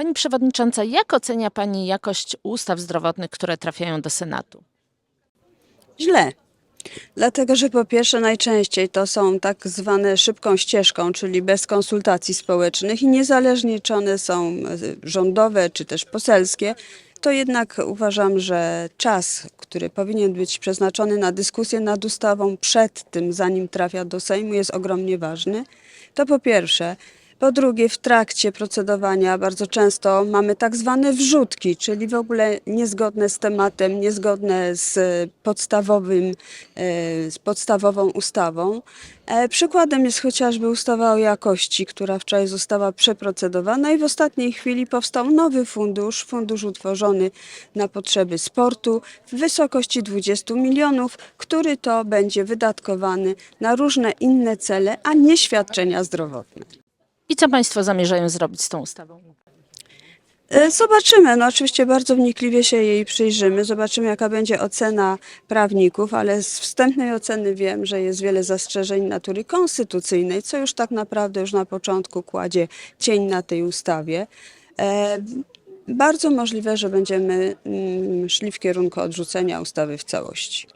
Pani Przewodnicząca, jak ocenia Pani jakość ustaw zdrowotnych, które trafiają do Senatu? Źle. Dlatego, że po pierwsze najczęściej to są tak zwane szybką ścieżką, czyli bez konsultacji społecznych i niezależnie czy one są e, rządowe czy też poselskie, to jednak uważam, że czas, który powinien być przeznaczony na dyskusję nad ustawą przed tym, zanim trafia do Sejmu, jest ogromnie ważny. To po pierwsze. Po drugie, w trakcie procedowania bardzo często mamy tak zwane wrzutki, czyli w ogóle niezgodne z tematem, niezgodne z podstawowym, e, z podstawową ustawą. E, Przykładem jest chociażby ustawa o jakości, która wczoraj została przeprocedowana i w ostatniej chwili powstał nowy fundusz, fundusz utworzony na potrzeby sportu w wysokości 20 milionów, który to będzie wydatkowany na różne inne cele, a nie świadczenia zdrowotne. I co Państwo zamierzają zrobić z tą ustawą? E, Zobaczymy. No oczywiście bardzo wnikliwie się jej przyjrzymy. Zobaczymy, jaka będzie ocena prawników, ale z wstępnej oceny wiem, że jest wiele zastrzeżeń natury konstytucyjnej, co już tak naprawdę już na początku kładzie cień na tej ustawie. E, Bardzo możliwe, że będziemy mm, szli w kierunku odrzucenia ustawy w całości.